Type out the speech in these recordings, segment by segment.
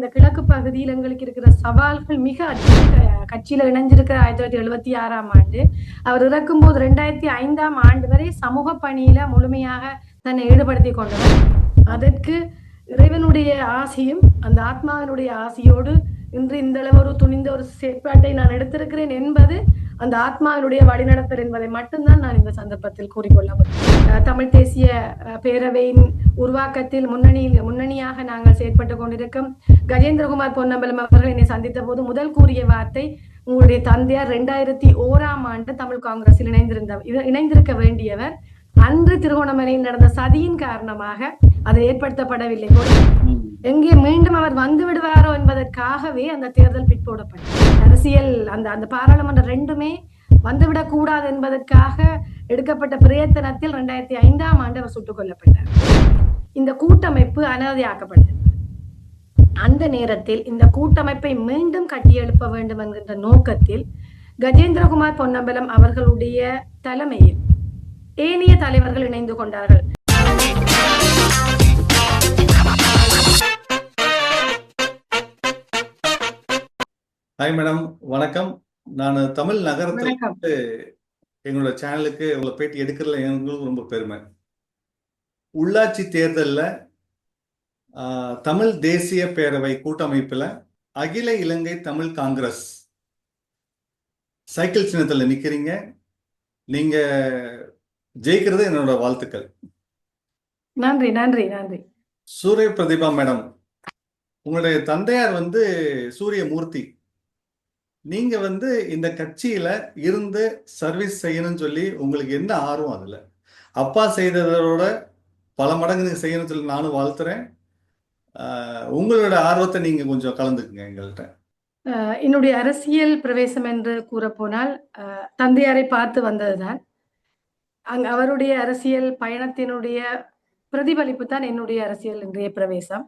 இந்த கிழக்கு பகுதியில் எங்களுக்கு இருக்கிற சவால்கள் மிக அதிக கட்சியில இணைஞ்சிருக்கிற ஆயிரத்தி தொள்ளாயிரத்தி எழுபத்தி ஆறாம் ஆண்டு. அவர் இறக்கும்போது ரெண்டாயிரத்தி ஐந்தாம் ஆண்டு வரை சமூக பணியில முழுமையாக தன்னை ஈடுபடுத்திக் கொண்டவர். அதற்கு இறைவனுடைய ஆசையும் அந்த ஆத்மாவினுடைய ஆசையோடு இன்று இந்த அளவு ஒரு துணிந்த ஒரு செயற்பாட்டை நான் எடுத்திருக்கிறேன் என்பது அந்த ஆத்மாவினுடைய வழிநடத்தல் என்பதை மட்டும்தான் நான் இந்த சந்தர்ப்பத்தில் கூறிக்கொள்ள தமிழ் தேசிய பேரவையின் உருவாக்கத்தில் முன்னணியில் முன்னணியாக நாங்கள் செயற்பட்டு கொண்டிருக்கும் கஜேந்திரகுமார் பொன்னம்பலம் அவர்கள் என்னை சந்தித்த போது முதல் கூறிய வார்த்தை உங்களுடைய தந்தையார் ரெண்டாயிரத்தி ஓராம் ஆண்டு தமிழ் காங்கிரஸில் இணைந்திருந்த இணைந்திருக்க வேண்டியவர். அன்று திருகோணமலையில் நடந்த சதியின் காரணமாக அது ஏற்படுத்தப்படவில்லை. எங்கே மீண்டும் அவர் வந்து விடுவாரோ என்பதற்காகவே அந்த தேர்தல் பிற்போடப்பட்டது அரசியல் அந்த அந்த பாராளுமன்றம் ரெண்டுமே வந்துவிடக் கூடாது என்பதற்காக எடுக்கப்பட்ட பிரயத்தனத்தில் ரெண்டாயிரத்தி ஐந்தாம் ஆண்டு அவர் சுட்டுக் கொல்லப்பட்டார். இந்த கூட்டமைப்பு அனாதையாக்கப்பட்டது அந்த நேரத்தில் இந்த கூட்டமைப்பை மீண்டும் கட்டியெழுப்ப வேண்டும் என்கின்ற நோக்கத்தில் கஜேந்திரகுமார் பொன்னம்பலம் அவர்களுடைய தலைமையில் ஏனைய தலைவர்கள் இணைந்து கொண்டார்கள். ஹாய் மேடம் வணக்கம். நான் தமிழ் நகரத்துல இருந்து எங்களோட சேனலுக்கு உங்களை பேட்டி எடுக்கிறதுல எங்களுக்கு ரொம்ப பெருமை. உள்ளாட்சி தேர்தல்ல தமிழ் தேசிய பேரவை கூட்டமைப்புல அகில இலங்கை தமிழ் காங்கிரஸ் சைக்கிள் சின்னத்துல நிக்கிறீங்க. நீங்க ஜெயிக்கிறது என்னோட வாழ்த்துக்கள். நன்றி நன்றி நன்றி. சூரிய பிரதிபா மேடம் உங்களுடைய தந்தையார் வந்து சூரியமூர்த்தி. நீங்க வந்து இந்த கட்சியில இருந்து சர்வீஸ் செய்யணும்னு சொல்லி உங்களுக்கு என்ன ஆர்வம் அதுல? அப்பா செய்ததோட பல மடங்கு நீங்க செய்யணும்னு சொல்லி நானும் வாழ்த்துறேன். உங்களோட ஆர்வத்தை நீங்க கொஞ்சம் கலந்துக்குங்க எங்கள்கிட்ட என்னுடைய அரசியல் பிரவேசம் என்று கூறப்போனால் தந்தையாரை பார்த்து வந்ததுதான். அங்க அவருடைய அரசியல் பயணத்தினுடைய பிரதிபலிப்பு தான் என்னுடைய அரசியல் இன்றைய பிரவேசம்.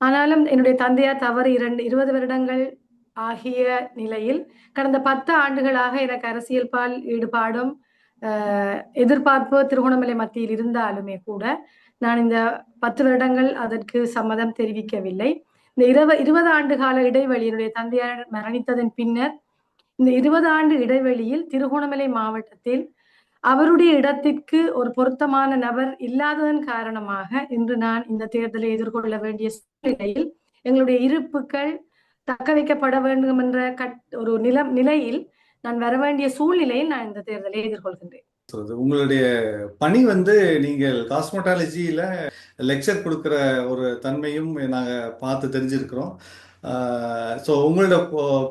ஆனாலும் என்னுடைய தந்தையார் தவறு இரண்டு இருபது வருடங்கள் ஆகிய நிலையில் கடந்த பத்து ஆண்டுகளாக எனக்கு அரசியல் பால் ஈடுபாடும் எதிர்பார்ப்பு திருகோணமலை மத்தியில் இருந்தாலுமே கூட நான் இந்த பத்து வருடங்கள் அதற்கு சம்மதம் தெரிவிக்கவில்லை. இந்த இருவ இருபது ஆண்டு கால இடைவெளி என்னுடைய தந்தையார் மரணித்ததன் பின்னர் இந்த இருபது ஆண்டு இடைவெளியில் திருகோணமலை மாவட்டத்தில் அவருடைய இடத்திற்கு ஒரு பொருத்தமான நபர் இல்லாததன் காரணமாக இன்று நான் இந்த தேர்தலை எதிர்கொள்ள வேண்டிய சூழ்நிலையில் எங்களுடைய இருப்புகள் தக்க வைக்கப்பட வேண்டும் என்ற கட் ஒரு நிலம் நிலையில் நான் வர வேண்டிய சூழ்நிலையில் நான் இந்த தேர்தலை எதிர்கொள்கின்றேன். உங்களுடைய பணி வந்து நீங்கள் காஸ்மெட்டாலஜியில லெக்சர் கொடுக்குற ஒரு தன்மையும் நாங்க பார்த்து தெரிஞ்சிருக்கிறோம். ஸோ உங்களோட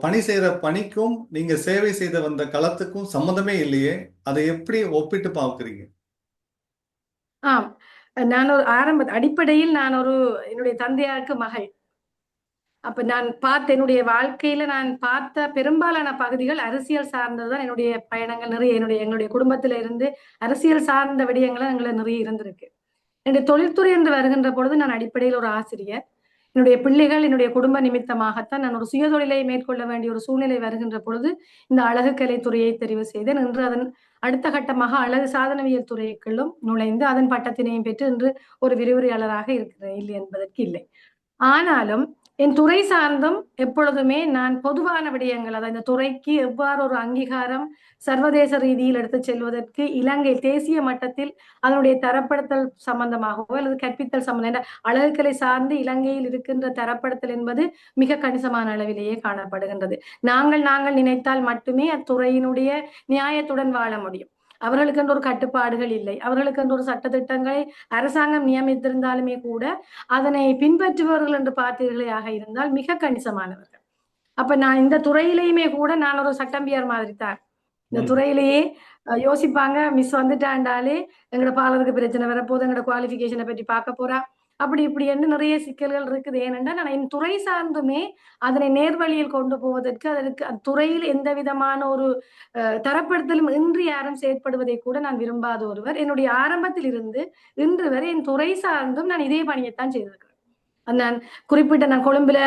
பணி செய்யற பணிக்கும் நீங்க சேவை செய்த வந்த களத்துக்கும் சம்மந்தமே இல்லையே. அதை எப்படி ஒப்பிட்டு பார்க்குறீங்க? ஆம். நான் ஒரு ஆரம்ப அடிப்படையில் நான் ஒரு என்னுடைய தந்தையாருக்கு மகள். அப்ப நான் பார்த்த என்னுடைய வாழ்க்கையில நான் பார்த்த பெரும்பாலான பகுதிகள் அரசியல் சார்ந்ததுதான் என்னுடைய பயணங்கள் நிறைய என்னுடைய எங்களுடைய குடும்பத்தில இருந்து அரசியல் சார்ந்த விடயங்கள் எங்களை நிறைய இருந்திருக்கு. என்னுடைய தொழில்துறை என்று வருகின்ற பொழுது நான் அடிப்படையில் ஒரு ஆசிரியர். என்னுடைய பிள்ளைகள் என்னுடைய குடும்ப நிமித்தமாகத்தான் நான் ஒரு சுயதொழிலை மேற்கொள்ள வேண்டிய ஒரு சூழ்நிலை வருகின்ற பொழுது இந்த அழகு கலைத்துறையை தெரிவு செய்தேன். இன்று அதன் அடுத்த கட்டமாக அழகு சாதனவியல் துறைக்குள்ளும் நுழைந்து அதன் பட்டத்தினையும் பெற்று இன்று ஒரு விரிவுரையாளராக இருக்கிறேன். இல்லை என்பதற்கு இல்லை. ஆனாலும் என் துறை சார்ந்தும் எப்பொழுதுமே நான் பொதுவான விடயங்கள் அதாவது இந்த துறைக்கு எவ்வாறு ஒரு அங்கீகாரம் சர்வதேச ரீதியில் எடுத்து செல்வதற்கு இலங்கை தேசிய மட்டத்தில் அதனுடைய தரப்படுத்தல் சம்பந்தமாகவோ அல்லது கற்பித்தல் சம்பந்தம் அழகுக்கலை சார்ந்து இலங்கையில் இருக்கின்ற தரப்படுத்தல் என்பது மிக கணிசமான அளவிலேயே காணப்படுகின்றது. நாங்கள் நாங்கள் நினைத்தால் மட்டுமே அத்துறையினுடைய நியாயத்துடன் வாழ முடியும். அவர்களுக்கென்று ஒரு கட்டுப்பாடுகள் இல்லை. அவர்களுக்கென்று ஒரு சட்டத்திட்டங்களை அரசாங்கம் நியமித்திருந்தாலுமே கூட அதனை பின்பற்றுபவர்கள் என்று பார்த்தீர்களாக இருந்தால் மிக கணிசமானவர்கள். அப்ப நான் இந்த துறையிலையுமே கூட நான் ஒரு சட்டம்பியார் மாதிரி தான். இந்த. துறையிலேயே யோசிப்பாங்க மிஸ் வந்துட்டாண்டாலே எங்களோட பாலருக்கு பிரச்சனை வரப்போகுது எங்களோட குவாலிஃபிகேஷனை பற்றி பார்க்க போறா. அப்படி இப்படி என்ன நிறைய சிக்கல்கள் இருக்குது. ஏனென்றால் நான் என் துறை சார்ந்துமே அதனை நேர்வழியில் கொண்டு போவதற்கு அதற்கு அத்துறையில் எந்த விதமான ஒரு தரப்படுத்தலும் இன்றி யாரும் செயற்படுவதை கூட நான் விரும்பாத ஒருவர். என்னுடைய ஆரம்பத்தில் இருந்து இன்று வரை என் துறை சார்ந்தும் நான் இதே பணியைத்தான் செய்திருக்கிறேன். நான் குறிப்பிட்ட நான் கொழும்புல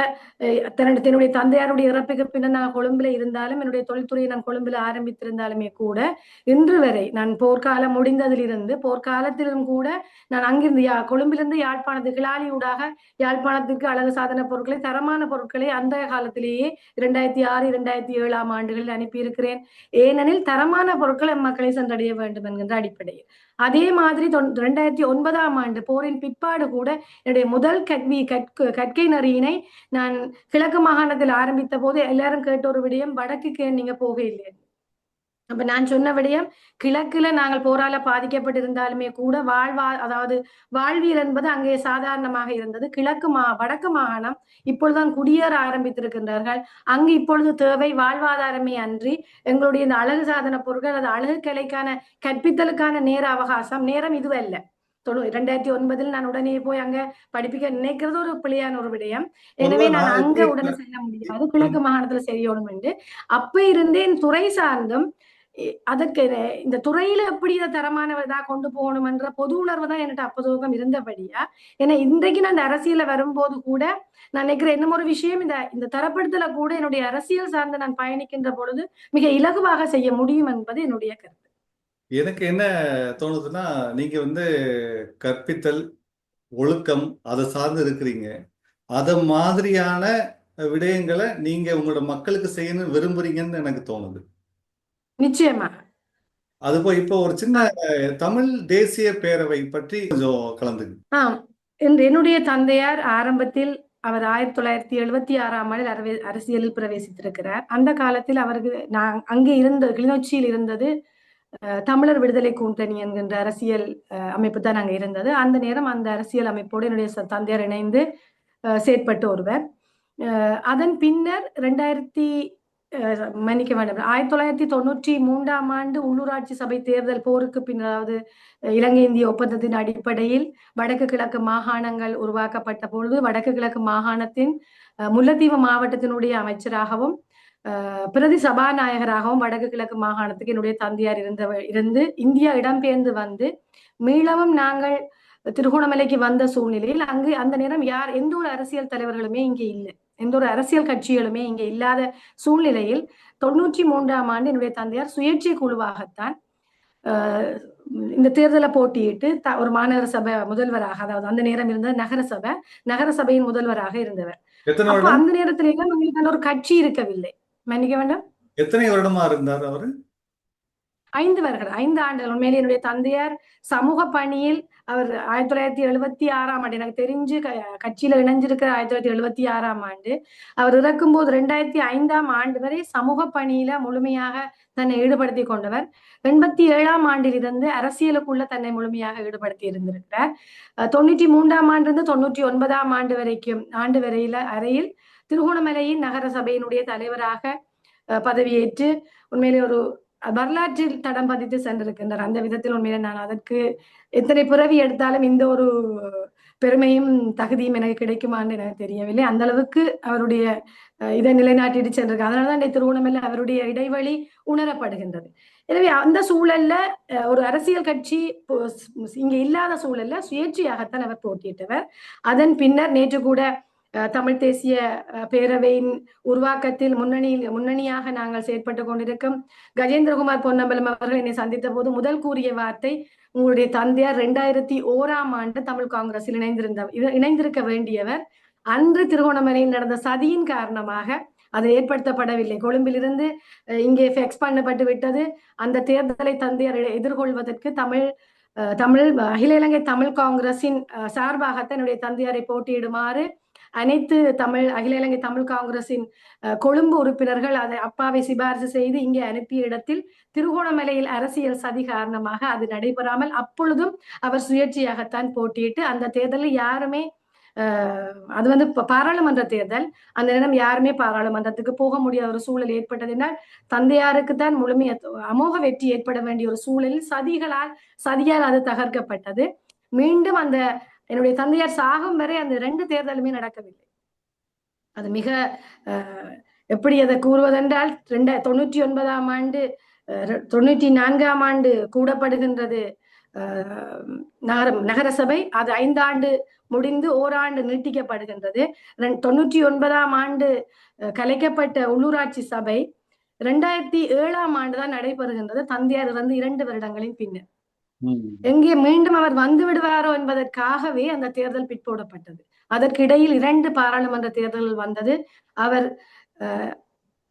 தன்னுடைய தந்தையாருடைய இறப்புக்கு பின்னர் நான் கொழும்புல இருந்தாலும் என்னுடைய தொழில்துறையை நான் கொழும்புல ஆரம்பித்திருந்தாலுமே கூட இன்று வரை நான் போர்க்காலம் முடிந்ததிலிருந்து போர்க்காலத்திலும் கூட நான் அங்கிருந்து யா கொழும்பிலிருந்து யாழ்ப்பாணத்து கிளாலியூடாக யாழ்ப்பாணத்திற்கு அழகு சாதன பொருட்களை தரமான பொருட்களை அந்த காலத்திலேயே இரண்டாயிரத்தி ஆறு இரண்டாயிரத்தி ஏழாம் ஆண்டுகளில் அனுப்பியிருக்கிறேன். ஏனெனில் தரமான பொருட்கள் மக்களை சென்றடைய வேண்டும் என்கின்ற அடிப்படையில். அதே மாதிரி தொன் ரெண்டாயிரத்தி ஒன்பதாம் ஆண்டு போரின் பிற்பாடு கூட என்னுடைய முதல் கட்வி கற்க கற்கை நரியினை நான் கிழக்கு மாகாணத்தில் ஆரம்பித்த போது எல்லாரும் கேட்ட ஒரு விடயம் வடக்குக்கு நீங்க போக இல்லை அப்ப நான் சொன்ன விடயம் கிழக்குல நாங்கள் போரால பாதிக்கப்பட்டிருந்தாலுமே கூட வாழ்வா அதாவது வாழ்வியல் என்பது அங்கே சாதாரணமாக இருந்தது. கிழக்கு மா வடக்கு மாகாணம் இப்பொழுதுதான் குடியேற ஆரம்பித்திருக்கின்றார்கள். அங்கு இப்பொழுது தேவை வாழ்வாதாரமே அன்றி எங்களுடைய இந்த அழகு சாதன பொருட்கள் அது அழகு கலைக்கான கற்பித்தலுக்கான நேர அவகாசம். நேரம் இதுவல்ல தொண்ணூ இரண்டாயிரத்தி ஒன்பதில் நான் உடனே போய் அங்க படிப்பிக்க நினைக்கிறது ஒரு பிழையான ஒரு விடயம். எனவே நான் அங்க உடனே செல்ல முடியாது. கிழக்கு மாகாணத்துல செய்யணும் என்று அப்ப இருந்தே என் துறை சார்ந்தும் அதற்கு இந்த துறையில எப்படி இதை தரமானவதா கொண்டு போகணும்ன்ற பொது உணர்வு தான் என்கிட்ட அப்பதோகம் இருந்தபடியா ஏன்னா இன்றைக்கு நான் இந்த அரசியல வரும்போது கூட நான் நினைக்கிறேன் இன்னும் ஒரு விஷயம் இந்த இந்த தரப்படுத்தல கூட என்னுடைய அரசியல் சார்ந்து நான் பயணிக்கின்ற பொழுது மிக இலகுவாக செய்ய முடியும் என்பது என்னுடைய கருத்து. எனக்கு என்ன தோணுதுன்னா நீங்க வந்து கற்பித்தல் ஒழுக்கம் அதை சார்ந்து இருக்கிறீங்க. அத மாதிரியான விடயங்களை நீங்க உங்களோட மக்களுக்கு செய்யணும்னு விரும்புறீங்கன்னு எனக்கு தோணுது. நிச்சயமா. அது போய் இப்போ ஒரு சின்ன தமிழ் தேசிய பேரவை பற்றி கொஞ்சம் ஆம். என்று என்னுடைய தந்தையார் ஆரம்பத்தில் அவர் ஆயிரத்தி தொள்ளாயிரத்தி எழுபத்தி ஆறாம் ஆண்டில் அரவே அரசியலில் பிரவேசித்திருக்கிறார். அந்த காலத்தில் அவருக்கு நான் அங்கே இருந்த கிளிநொச்சியில் இருந்தது தமிழர் விடுதலை கூட்டணி என்கின்ற அரசியல் அமைப்பு தான் அங்கே இருந்தது. அந்த நேரம் அந்த அரசியல் அமைப்போடு என்னுடைய தந்தையார் இணைந்து செயற்பட்ட ஒருவர். அதன் பின்னர் ரெண்டாயிரத்தி மன்னிக்க வேண்டும். ஆயிரத்தி தொள்ளாயிரத்தி தொண்ணூற்றி மூன்றாம் ஆண்டு உள்ளூராட்சி சபை தேர்தல் போருக்கு பின் அதாவது இலங்கை இந்திய ஒப்பந்தத்தின் அடிப்படையில் வடக்கு கிழக்கு மாகாணங்கள் உருவாக்கப்பட்ட பொழுது வடக்கு கிழக்கு மாகாணத்தின் அஹ், முல்லைத்தீவு மாவட்டத்தினுடைய அமைச்சராகவும் பிரதி சபாநாயகராகவும் வடக்கு கிழக்கு மாகாணத்துக்கு என்னுடைய தந்தையார் இருந்த இருந்து இந்தியா இடம்பெயர்ந்து வந்து மீளவும் நாங்கள் திருகோணமலைக்கு வந்த சூழ்நிலையில் அங்கு அந்த நேரம் யார் எந்த ஒரு அரசியல் தலைவர்களுமே இங்கே இல்லை. எந்த ஒரு அரசியல் கட்சிகளுமே இங்கே இல்லாத சூழ்நிலையில் தொண்ணூற்றி மூன்றாம் ஆண்டு என்னுடைய தந்தையார் சுயேட்சை குழுவாகத்தான் இந்த தேர்தலை போட்டியிட்டு த- ஒரு மாநகர சபை முதல்வராக அதாவது அந்த நேரம் இருந்த நகர சபை நகர சபையின் முதல்வராக இருந்தவர். அப்ப அந்த நேரத்துல எங்களுக்கு ஒரு கட்சி இருக்கவில்லை. மன்னிக்க வேண்டும்? எத்தனை வருடமா இருந்தார் அவரு? ஐந்து வருடம் ஐந்து ஆண்டுகள் உண்மையிலே என்னுடைய தந்தையார் சமூக பணியில் அவர் ஆயிரத்தி தொள்ளாயிரத்தி எழுபத்தி ஆறாம் ஆண்டு எனக்கு தெரிஞ்சு க- கட்சியில இணைஞ்சிருக்கிற ஆயிரத்தி தொள்ளாயிரத்தி எழுபத்தி ஆறாம் ஆண்டு. அவர் இறக்கும்போது ரெண்டாயிரத்தி ஐந்தாம் ஆண்டு வரை சமூக பணியில முழுமையாக தன்னை ஈடுபடுத்தி கொண்டவர். எண்பத்தி ஏழாம் ஆண்டில் இருந்து அரசியலுக்குள்ள தன்னை முழுமையாக ஈடுபடுத்தி இருந்திருக்கிறார். தொண்ணூற்றி மூன்றாம் ஆண்டிலிருந்து தொண்ணூற்றி ஒன்பதாம் ஆண்டு வரைக்கும் ஆண்டு வரையில அறையில் திருகோணமலையின் நகர சபையினுடைய தலைவராக அஹ், பதவியேற்று உண்மையிலே ஒரு வரலாற்றில் தடம் பதித்து சென்றிருக்கின்றார். அந்த விதத்தில் உண்மையிலே நான் அதற்கு எத்தனை பிறவி எடுத்தாலும் இந்த ஒரு பெருமையும் தகுதியும் எனக்கு கிடைக்குமான்னு எனக்கு தெரியவில்லை. அந்த அளவுக்கு அவருடைய இதை நிலைநாட்டிட்டு சென்றிருக்கு அதனாலதான் இந்த திருவோணமல்ல அவருடைய இடைவெளி உணரப்படுகின்றது. எனவே அந்த சூழல்ல ஒரு அரசியல் கட்சி இங்க இல்லாத சூழல்ல சுயேட்சையாகத்தான் அவர் போட்டியிட்டவர். அதன் பின்னர் நேற்று கூட தமிழ் தேசிய பேரவையின் உருவாக்கத்தில் முன்னணியில் முன்னணியாக நாங்கள் செயற்பட்டு கொண்டிருக்கும் கஜேந்திரகுமார் பொன்னம்பலம் அவர்கள் என்னை சந்தித்த போது முதல் கூறிய வார்த்தை உங்களுடைய தந்தையார் ரெண்டாயிரத்தி ஓராம் ஆண்டு தமிழ் காங்கிரஸில் இணைந்திருந்த இணைந்திருக்க வேண்டியவர். அன்று திருகோணமலையில் நடந்த சதியின் காரணமாக அது ஏற்படுத்தப்படவில்லை. கொழும்பிலிருந்து அஹ், இங்கே ஃபெக்ஸ் பண்ணப்பட்டு விட்டது. அந்த தேர்தலை தந்தையார் எதிர்கொள்வதற்கு தமிழ் அஹ், தமிழ் அகில இலங்கை தமிழ் காங்கிரசின் அஹ், சார்பாகத்தான் என்னுடைய தந்தையாரை போட்டியிடுமாறு அனைத்து தமிழ் அகில இலங்கை தமிழ் காங்கிரசின் கொழும்பு உறுப்பினர்கள் அதை அப்பாவை சிபாரிசு செய்து இங்கே அனுப்பிய இடத்தில் திருகோணமலையில் அரசியல் சதி காரணமாக அது நடைபெறாமல் அப்பொழுதும் அவர் சுயேட்சையாகத்தான் போட்டியிட்டு அந்த தேர்தலில் யாருமே அது வந்து பாராளுமன்ற தேர்தல். அந்த நேரம் யாருமே பாராளுமன்றத்துக்கு போக முடியாத ஒரு சூழல் ஏற்பட்டதினால் தந்தையாருக்கு தான் முழுமைய அமோக வெற்றி ஏற்பட வேண்டிய ஒரு சூழலில் சதிகளால் சதியால் அது தகர்க்கப்பட்டது. மீண்டும் அந்த என்னுடைய தந்தையார் சாகும் வரை அந்த ரெண்டு தேர்தலுமே நடக்கவில்லை. அது மிக எப்படி அதை கூறுவதென்றால் ரெண்ட தொண்ணூற்றி ஒன்பதாம் ஆண்டு தொண்ணூற்றி நான்காம் ஆண்டு கூடப்படுகின்றது நகரம் நகரசபை. அது ஐந்தாண்டு முடிந்து ஓராண்டு நீட்டிக்கப்படுகின்றது. ரெண்- தொண்ணூற்றி ஒன்பதாம் ஆண்டு கலைக்கப்பட்ட உள்ளூராட்சி சபை. ரெண்டாயிரத்தி ஏழாம் ஆண்டு தான் நடைபெறுகின்றது. தந்தையார் இறந்து இரண்டு வருடங்களின் பின்னர். எங்கே மீண்டும் அவர் வந்து விடுவாரோ என்பதற்காகவே அந்த தேர்தல் பிற்போடப்பட்டது. அதற்கு இடையில் இரண்டு பாராளுமன்ற தேர்தல்கள் வந்தது. அவர்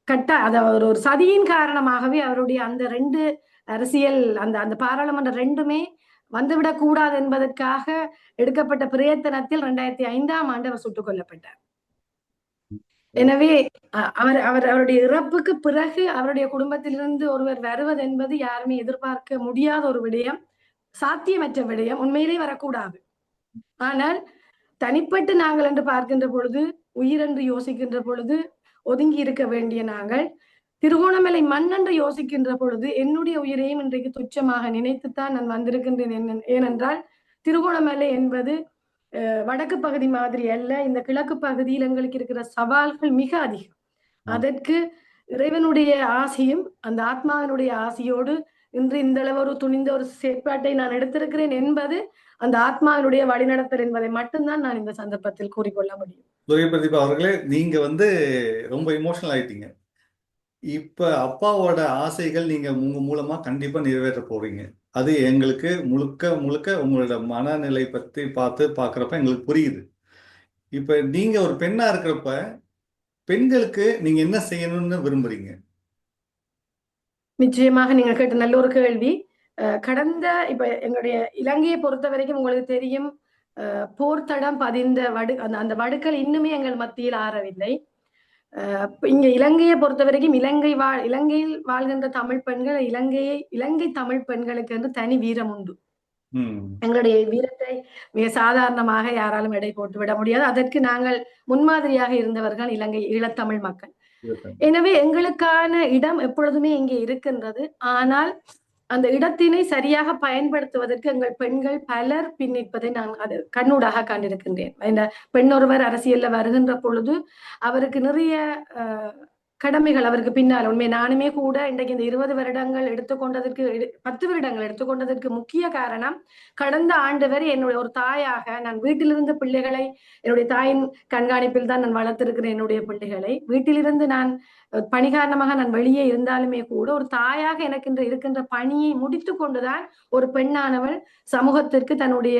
கட்ட அதாவது ஒரு சதியின் காரணமாகவே அவருடைய அந்த ரெண்டு அரசியல் அந்த அந்த பாராளுமன்றம் ரெண்டுமே வந்துவிடக் கூடாது என்பதற்காக எடுக்கப்பட்ட பிரயத்தனத்தில் ரெண்டாயிரத்தி ஐந்தாம் ஆண்டு அவர் சுட்டுக் கொல்லப்பட்டார். எனவே அவர் அவர் அவருடைய இறப்புக்கு பிறகு அவருடைய குடும்பத்திலிருந்து ஒருவர் வருவது என்பது யாருமே எதிர்பார்க்க முடியாத ஒரு விடயம். சாத்தியமற்ற விடயம் உண்மையிலே வரக்கூடாது. ஆனால் தனிப்பட்டு நாங்கள் என்று பார்க்கின்ற பொழுது உயிரென்று யோசிக்கின்ற பொழுது ஒதுங்கி இருக்க வேண்டிய நாங்கள் திருகோணமலை மண் என்று யோசிக்கின்ற பொழுது என்னுடைய உயிரையும் இன்றைக்கு துச்சமாக நினைத்துத்தான் நான் வந்திருக்கின்றேன் ஏனென்றால் திருகோணமலை என்பது அஹ், வடக்கு பகுதி மாதிரி அல்ல இந்த கிழக்கு பகுதியில் எங்களுக்கு இருக்கிற சவால்கள் மிக அதிகம். அதற்கு இறைவனுடைய ஆசையும் அந்த ஆத்மாவினுடைய ஆசையோடு இன்று இந்த அளவு ஒரு துணிந்த ஒரு செயற்பாட்டை நான் எடுத்திருக்கிறேன் என்பது அந்த ஆத்மாவினுடைய வழிநடத்தல் என்பதை மட்டும்தான் நான் இந்த சந்தர்ப்பத்தில் கூறிக்கொள்ள முடியும். துரிய பிரதீபா அவர்களே நீங்க வந்து ரொம்ப இமோஷனல் ஆயிட்டீங்க. இப்ப அப்பாவோட ஆசைகள் நீங்க உங்க மூலமா கண்டிப்பா நிறைவேற்ற போறீங்க. அது எங்களுக்கு முழுக்க முழுக்க உங்களோட மனநிலை பத்தி பார்த்து பார்க்குறப்ப எங்களுக்கு புரியுது. இப்ப நீங்க ஒரு பெண்ணா இருக்கிறப்ப பெண்களுக்கு நீங்க என்ன செய்யணும்னு விரும்புறீங்க? நிச்சயமாக நீங்க கேட்ட நல்ல ஒரு கேள்வி. கடந்த இப்ப எங்களுடைய இலங்கையை பொறுத்த வரைக்கும் உங்களுக்கு தெரியும் போர்த்தடம் பதிந்த வடு அந்த அந்த வடுக்கள் இன்னுமே எங்கள் மத்தியில் ஆறவில்லை. இங்க இலங்கையை பொறுத்த வரைக்கும் இலங்கை வாழ் இலங்கையில் வாழ்கின்ற தமிழ் பெண்கள் இலங்கையை இலங்கை தமிழ் பெண்களுக்கு என்று தனி வீரம் உண்டு. எங்களுடைய வீரத்தை மிக சாதாரணமாக யாராலும் எடை போட்டு விட முடியாது. அதற்கு நாங்கள் முன்மாதிரியாக இருந்தவர்கள் இலங்கை ஈழத்தமிழ் மக்கள். எனவே எங்களுக்கான இடம் எப்பொழுதுமே இங்கே இருக்கின்றது. ஆனால் அந்த இடத்தினை சரியாக பயன்படுத்துவதற்கு எங்கள் பெண்கள் பலர் பின்னிப்பதை நான் அது கண்ணூடாக கண்டிருக்கின்றேன். இந்த பெண் ஒருவர் அரசியல்ல வருகின்ற பொழுது அவருக்கு நிறைய கடமைகள் அவருக்கு பின்னால். உண்மை நானுமே கூட இன்றைக்கு இந்த இருபது வருடங்கள் எடுத்துக்கொண்டதற்கு எடு- பத்து வருடங்கள் எடுத்துக்கொண்டதற்கு முக்கிய காரணம் கடந்த ஆண்டு வரை என்னுடைய ஒரு தாயாக நான் வீட்டிலிருந்து பிள்ளைகளை என்னுடைய தாயின் கண்காணிப்பில் தான் நான் வளர்த்திருக்கிறேன் என்னுடைய பிள்ளைகளை வீட்டிலிருந்து நான் பணி காரணமாக நான் வெளியே இருந்தாலுமே கூட ஒரு தாயாக எனக்கு இன்று இருக்கின்ற பணியை முடித்து கொண்டுதான் ஒரு பெண்ணானவள் சமூகத்திற்கு தன்னுடைய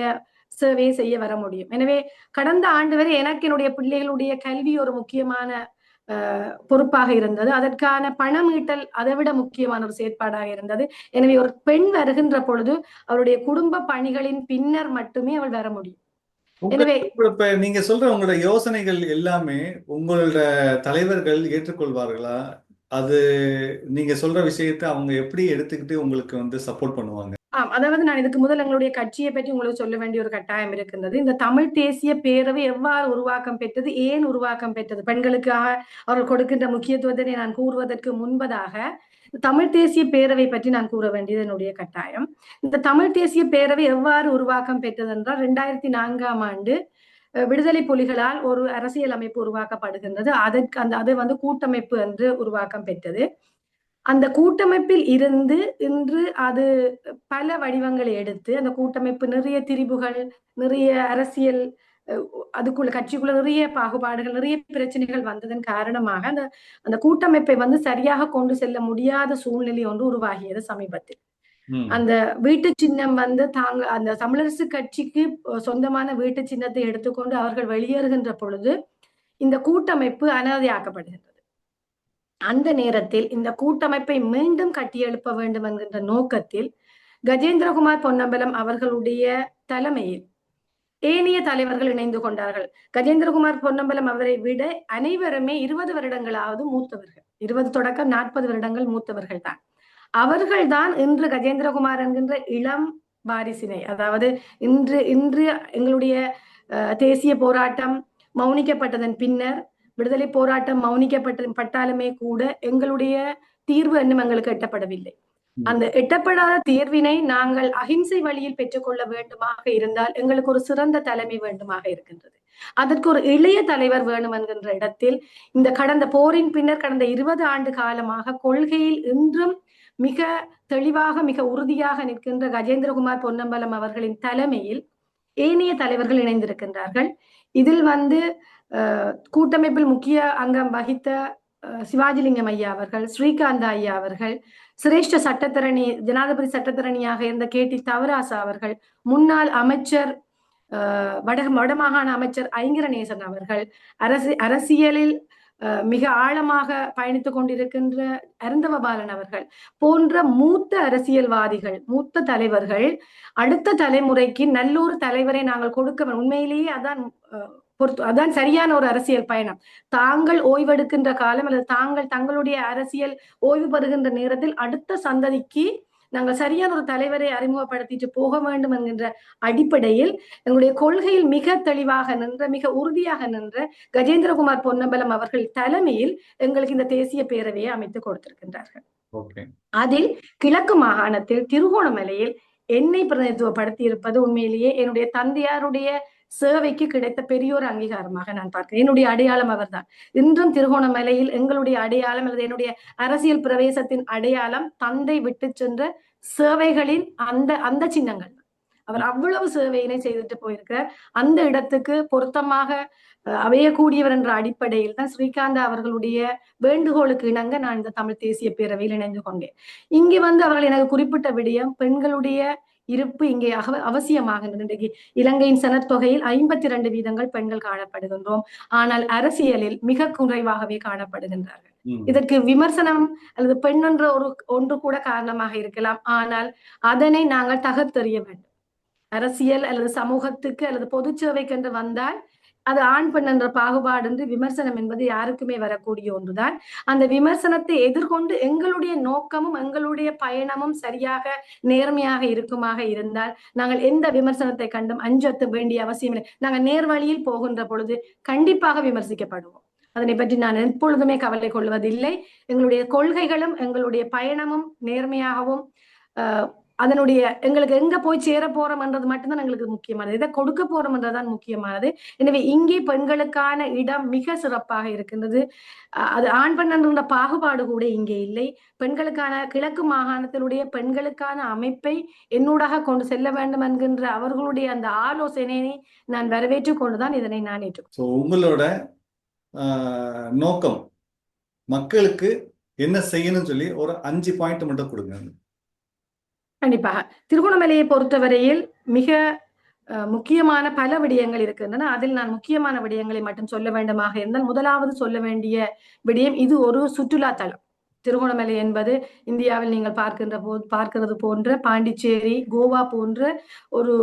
சேவையை செய்ய வர முடியும். எனவே கடந்த ஆண்டு வரை எனக்கு என்னுடைய பிள்ளைகளுடைய கல்வி ஒரு முக்கியமான பொறுப்பாக இருந்தது. அதற்கான பணம் ஈட்டல் அதை விட முக்கியமான ஒரு செயற்பாடாக இருந்தது. எனவே ஒரு பெண் வருகின்ற பொழுது அவருடைய குடும்ப பணிகளின் பின்னர் மட்டுமே அவள் வர முடியும். எனவே இப்ப நீங்க சொல்ற உங்களோட யோசனைகள் எல்லாமே உங்களோட தலைவர்கள் ஏற்றுக்கொள்வார்களா? அது நீங்க சொல்ற விஷயத்தை அவங்க எப்படி எடுத்துக்கிட்டு உங்களுக்கு வந்து சப்போர்ட் பண்ணுவாங்க? ஆம் அதாவது நான் இதுக்கு முதல் எங்களுடைய கட்சியை பற்றி உங்களுக்கு சொல்ல வேண்டிய ஒரு கட்டாயம் இருக்கின்றது. இந்த தமிழ் தேசிய பேரவை எவ்வாறு உருவாக்கம் பெற்றது ஏன் உருவாக்கம் பெற்றது? பெண்களுக்காக அவர்கள் கொடுக்கின்ற முக்கியத்துவத்தினை நான் கூறுவதற்கு முன்பதாக தமிழ் தேசிய பேரவை பற்றி நான் கூற வேண்டியது என்னுடைய கட்டாயம். இந்த தமிழ் தேசிய பேரவை எவ்வாறு உருவாக்கம் பெற்றது என்றால் ரெண்டாயிரத்தி நான்காம் ஆண்டு விடுதலை புலிகளால் ஒரு அரசியல் அமைப்பு உருவாக்கப்படுகின்றது. அதற்கு அந்த அது வந்து கூட்டமைப்பு என்று உருவாக்கம் பெற்றது. அந்த கூட்டமைப்பில் இருந்து இன்று அது பல வடிவங்களை எடுத்து அந்த கூட்டமைப்பு நிறைய திரிபுகள் நிறைய அரசியல் அதுக்குள்ள கட்சிக்குள்ள நிறைய பாகுபாடுகள் நிறைய பிரச்சனைகள் வந்ததன் காரணமாக அந்த அந்த கூட்டமைப்பை வந்து சரியாக கொண்டு செல்ல முடியாத சூழ்நிலை ஒன்று உருவாகியது சமீபத்தில். அந்த வீட்டு சின்னம் வந்து தாங்க அந்த தமிழரசு கட்சிக்கு சொந்தமான வீட்டு சின்னத்தை எடுத்துக்கொண்டு அவர்கள் வெளியேறுகின்ற பொழுது இந்த கூட்டமைப்பு அனாதையாக்கப்படுகின்றது அந்த நேரத்தில் இந்த கூட்டமைப்பை மீண்டும் கட்டியெழுப்ப வேண்டும் என்கின்ற நோக்கத்தில் கஜேந்திரகுமார் பொன்னம்பலம் அவர்களுடைய தலைமையில் ஏனைய தலைவர்கள் இணைந்து கொண்டார்கள். கஜேந்திரகுமார் பொன்னம்பலம் அவரை விட அனைவருமே இருபது வருடங்களாவது மூத்தவர்கள். இருபது தொடக்கம் நாற்பது வருடங்கள் மூத்தவர்கள் தான். அவர்கள்தான் இன்று கஜேந்திரகுமார் என்கின்ற இளம் வாரிசினை அதாவது இன்று இன்று எங்களுடைய அஹ், தேசிய போராட்டம் மௌனிக்கப்பட்டதன் பின்னர் விடுதலை போராட்டம் மௌனிக்கப்பட்ட பட்டாலுமே கூட எங்களுடைய தீர்வு இன்னும் எங்களுக்கு எட்டப்படவில்லை. அந்த எட்டப்படாத தீர்வினை நாங்கள் அகிம்சை வழியில் பெற்றுக்கொள்ள வேண்டுமாக இருந்தால் எங்களுக்கு ஒரு சிறந்த தலைமை வேண்டுமாக இருக்கின்றது. அதற்கு ஒரு இளைய தலைவர் வேணும் என்கின்ற இடத்தில் இந்த கடந்த போரின் பின்னர் கடந்த இருபது ஆண்டு காலமாக கொள்கையில் இன்றும் மிக தெளிவாக மிக உறுதியாக நிற்கின்ற கஜேந்திரகுமார் பொன்னம்பலம் அவர்களின் தலைமையில் ஏனைய தலைவர்கள் இணைந்திருக்கின்றார்கள். இதில் வந்து கூட்டமைப்பில் முக்கிய அங்கம் வகித்த சிவாஜிலிங்கம் ஐயா அவர்கள் ஸ்ரீகாந்த் ஐயா அவர்கள் சிரேஷ்ட சட்டத்தரணி ஜனாதிபதி சட்டத்தரணியாக இருந்த கே டி தவராசா அவர்கள் முன்னாள் அமைச்சர் வட வடமாகாண அமைச்சர் ஐங்கரநேசன் அவர்கள் அரசு அரசியலில் அஹ், மிக ஆழமாக பயணித்துக் கொண்டிருக்கின்ற அருந்தவபாலன் அவர்கள் போன்ற மூத்த அரசியல்வாதிகள் மூத்த தலைவர்கள் அடுத்த தலைமுறைக்கு நல்லொரு தலைவரை நாங்கள் கொடுக்க உண்மையிலேயே அதான் பொறுத்து அதான் சரியான ஒரு அரசியல் பயணம். தாங்கள் ஓய்வெடுக்கின்ற காலம் அல்லது தாங்கள் தங்களுடைய அரசியல் ஓய்வு பெறுகின்ற நேரத்தில் அடுத்த சந்ததிக்கு நாங்கள் சரியான ஒரு தலைவரை அறிமுகப்படுத்திட்டு போக வேண்டும் என்கின்ற அடிப்படையில் எங்களுடைய கொள்கையில் மிக தெளிவாக நின்ற மிக உறுதியாக நின்ற கஜேந்திரகுமார் பொன்னம்பலம் அவர்கள் தலைமையில் எங்களுக்கு இந்த தேசிய பேரவையை அமைத்து கொடுத்திருக்கின்றார்கள். அதில் கிழக்கு மாகாணத்தில் திருகோணமலையில் என்னை பிரதிநிதித்துவப்படுத்தி இருப்பது உண்மையிலேயே என்னுடைய தந்தையாருடைய சேவைக்கு கிடைத்த பெரிய ஒரு அங்கீகாரமாக நான் பார்க்கிறேன். என்னுடைய அடையாளம் அவர்தான். இன்றும் திருகோணமலையில் எங்களுடைய அடையாளம் அல்லது என்னுடைய அரசியல் பிரவேசத்தின் அடையாளம் தந்தை விட்டு சென்ற சேவைகளின் அந்த அந்த சின்னங்கள். அவர் அவ்வளவு சேவையினை செய்துட்டு போயிருக்கிறார். அந்த இடத்துக்கு பொருத்தமாக அஹ், அமையக்கூடியவர் என்ற அடிப்படையில் தான் ஸ்ரீகாந்த் அவர்களுடைய வேண்டுகோளுக்கு இணங்க நான் இந்த தமிழ் தேசிய பேரவையில் இணைந்து கொண்டேன். இங்கே வந்து அவர்கள் எனக்கு குறிப்பிட்ட விடயம் பெண்களுடைய இருப்பு இங்கே அக அவசியமாகின்றது. இன்றைக்கு இலங்கையின் சனத்தொகையில் ஐம்பத்தி இரண்டு வீதங்கள் பெண்கள் காணப்படுகின்றோம். ஆனால் அரசியலில் மிக குறைவாகவே காணப்படுகின்றார்கள். இதற்கு விமர்சனம் அல்லது பெண் என்ற ஒரு ஒன்று கூட காரணமாக இருக்கலாம். ஆனால் அதனை நாங்கள் தகர்த்தெறிய வேண்டும். அரசியல் அல்லது சமூகத்துக்கு அல்லது பொது சேவைக்கு என்று வந்தால் அது ஆண் பெண் என்ற பாகுபாடு என்று விமர்சனம் என்பது யாருக்குமே வரக்கூடிய ஒன்றுதான். அந்த விமர்சனத்தை எதிர்கொண்டு எங்களுடைய நோக்கமும் எங்களுடைய பயணமும் சரியாக நேர்மையாக இருக்குமாக இருந்தால் நாங்கள் எந்த விமர்சனத்தை கண்டும் அஞ்சத்த வேண்டிய அவசியம் இல்லை நாங்கள் நேர்வழியில் போகின்ற பொழுது கண்டிப்பாக விமர்சிக்கப்படுவோம். அதனை பற்றி நான் எப்பொழுதுமே கவலை கொள்வதில்லை. எங்களுடைய கொள்கைகளும் எங்களுடைய பயணமும் நேர்மையாகவும் ஆஹ், அதனுடைய எங்களுக்கு எங்க போய் சேர போறோம்ன்றது மட்டும்தான் எங்களுக்கு முக்கியமானது. இதை கொடுக்க போறோம்ன்றதுதான் முக்கியமானது. எனவே இங்கே பெண்களுக்கான இடம் மிக சிறப்பாக இருக்கின்றது. அது ஆண் பெண் என்ற பாகுபாடு கூட இங்கே இல்லை. பெண்களுக்கான கிழக்கு மாகாணத்தினுடைய பெண்களுக்கான அமைப்பை என்னூடாக கொண்டு செல்ல வேண்டும் என்கின்ற அவர்களுடைய அந்த ஆலோசனையை நான் வரவேற்றுக் கொண்டுதான் இதனை நான் ஏற்று உங்களோட நோக்கம் மக்களுக்கு என்ன செய்யணும்னு சொல்லி ஒரு அஞ்சு பாயிண்ட் மட்டும் கொடுங்க. கண்டிப்பாக. திருகோணமலையை பொறுத்தவரையில் மிக முக்கியமான பல விடயங்கள் இருக்கின்றன. அதில் நான் முக்கியமான விடயங்களை மட்டும் சொல்ல வேண்டுமாக இருந்தால் முதலாவது சொல்ல வேண்டிய விடயம் இது ஒரு சுற்றுலா தலம். திருகோணமலை என்பது இந்தியாவில் நீங்கள் பார்க்கின்ற போ பார்க்கிறது போன்ற பாண்டிச்சேரி கோவா போன்ற ஒரு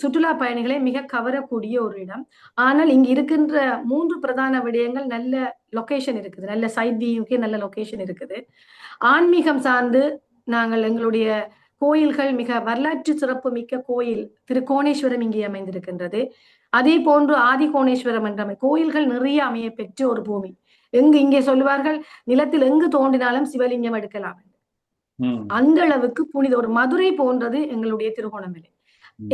சுற்றுலா பயணிகளை மிக கவரக்கூடிய ஒரு இடம். ஆனால் இங்கு இருக்கின்ற மூன்று பிரதான விடயங்கள் நல்ல லொகேஷன் இருக்குது. நல்ல சைட் வியூக்கே நல்ல லொக்கேஷன் இருக்குது. ஆன்மீகம் சார்ந்து நாங்கள் எங்களுடைய கோயில்கள் மிக வரலாற்று சிறப்பு மிக்க கோயில் திருக்கோணேஸ்வரம் இங்கே அமைந்திருக்கின்றது அதே போன்று ஆதி கோணேஸ்வரம் என்ற கோயில்கள் நிறைய அமைய பெற்ற ஒரு பூமி எங்கு இங்கே சொல்லுவார்கள் நிலத்தில் எங்கு தோண்டினாலும் சிவலிங்கம் எடுக்கலாம். அந்த அளவுக்கு புனித ஒரு மதுரை போன்றது எங்களுடைய திருகோணமலை.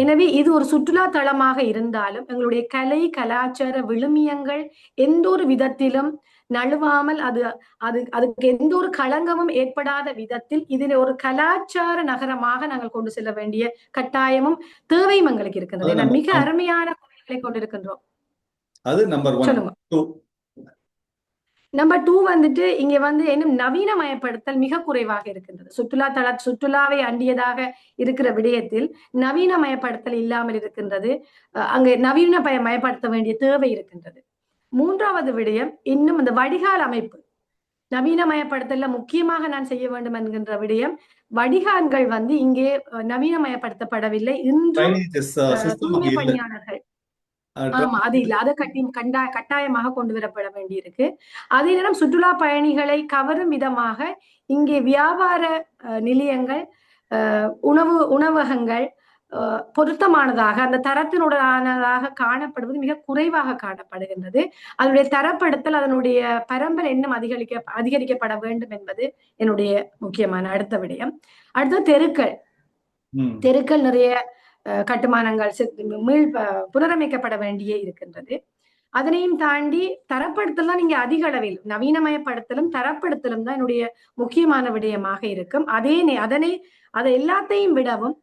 எனவே இது ஒரு சுற்றுலா தலமாக இருந்தாலும் எங்களுடைய கலை கலாச்சார விழுமியங்கள் எந்த ஒரு விதத்திலும் நழுவாமல் அது அது அதுக்கு எந்த ஒரு களங்கமும் ஏற்படாத விதத்தில் இதில் ஒரு கலாச்சார நகரமாக நாங்கள் கொண்டு செல்ல வேண்டிய கட்டாயமும் தேவையும் எங்களுக்கு நம்ம- மிக அருமையான கோயில்களை கொண்டிருக்கின்றோம். அது நம்பர் ஒன் நம்பர் டூ வந்துட்டு இங்க வந்து இன்னும் நவீனமயப்படுத்தல் மிக குறைவாக இருக்கின்றது. சுற்றுலா தல சுற்றுலாவை அண்டியதாக இருக்கிற விடயத்தில் நவீனமயப்படுத்தல் இல்லாமல் இருக்கின்றது. அங்கு நவீன மயப்படுத்த வேண்டிய தேவை இருக்கின்றது. மூன்றாவது விடயம் இன்னும் அந்த வடிகால் அமைப்பு. நவீனமயப்படுத்தல முக்கியமாக நான் செய்ய வேண்டும் என்கின்ற விடயம் வடிகால்கள் வந்து இங்கே நவீனமயப்படுத்தப்படவில்லை. அஹ், சிஸ்டம் தூய்மை பணியாளர்கள். ஆமா அது இல்ல. அதை கட்டி கண்டா கட்டாயமாக கொண்டு வரப்பட வேண்டியிருக்கு. அதே நேரம் சுற்றுலா பயணிகளை கவரும் விதமாக இங்கே வியாபார நிலையங்கள் உணவு உணவகங்கள் பொருத்தமானதாக அந்த தரத்தினுடனானதாக காணப்படுவது மிக குறைவாக காணப்படுகின்றது. அதனுடைய தரப்படுத்தல் அதனுடைய பரம்பரை இன்னும் அதிகரிக்க அதிகரிக்கப்பட வேண்டும் என்பது என்னுடைய முக்கியமான அடுத்த விடயம். அடுத்தது தெருக்கள். தெருக்கள் நிறைய கட்டுமானங்கள் மீள் புனரமைக்கப்பட வேண்டியே இருக்கின்றது. அதனையும் தாண்டி தரப்படுத்தல் தான் நீங்க அதிக அளவில் நவீனமயப்படுத்தலும் தரப்படுத்தலும் தான் என்னுடைய முக்கியமான விடயமாக இருக்கும். அதே அதனை அதை எல்லாத்தையும் விடவும்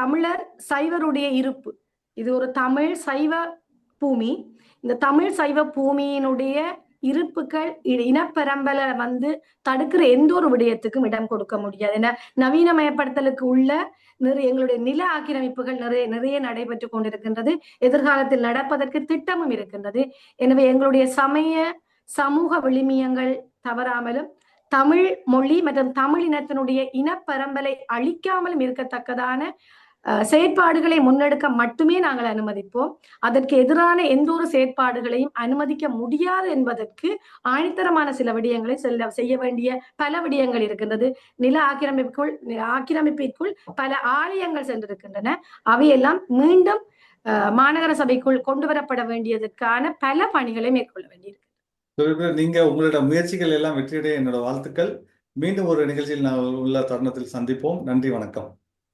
தமிழர் சைவருடைய இருப்பு. இது ஒரு தமிழ் சைவ பூமி. இந்த தமிழ் சைவ பூமியினுடைய இருப்புகள் இ- இனப்பெரம்பலை வந்து தடுக்கிற எந்த ஒரு விடயத்துக்கும் இடம் கொடுக்க முடியாது. ஏன்னா நவீனமயப்படுத்தலுக்கு உள்ள நிறைய எங்களுடைய நில ஆக்கிரமிப்புகள் நிறைய நிறைய நடைபெற்று கொண்டிருக்கின்றது. எதிர்காலத்தில் நடப்பதற்கு திட்டமும் இருக்கின்றது. எனவே எங்களுடைய சமய சமூக விளிமியங்கள் தவறாமலும் தமிழ் மொழி மற்றும் தமிழ் இனத்தினுடைய இனப்பரம்பலை அழிக்காமலும் இருக்கத்தக்கதான செயற்பாடுகளை முன்னெடுக்க மட்டுமே நாங்கள் அனுமதிப்போம். அதற்கு எதிரான எந்த ஒரு செயற்பாடுகளையும் அனுமதிக்க முடியாது என்பதற்கு ஆணித்தரமான சில விடயங்களை செல்ல செய்ய வேண்டிய பல விடயங்கள் இருக்கின்றது. நில ஆக்கிரமிப்புக்குள் ஆக்கிரமிப்பிற்குள் பல ஆலயங்கள் சென்றிருக்கின்றன. அவையெல்லாம் மீண்டும் மாநகர சபைக்குள் கொண்டு வரப்பட வேண்டியதற்கான பல பணிகளை மேற்கொள்ள வேண்டியிருக்கு நீங்க உங்களோட முயற்சிகள் எல்லாம் வெற்றியடைய என்னோட வாழ்த்துக்கள். மீண்டும் ஒரு நிகழ்ச்சியில் நான் உள்ள தருணத்தில் சந்திப்போம். நன்றி வணக்கம்.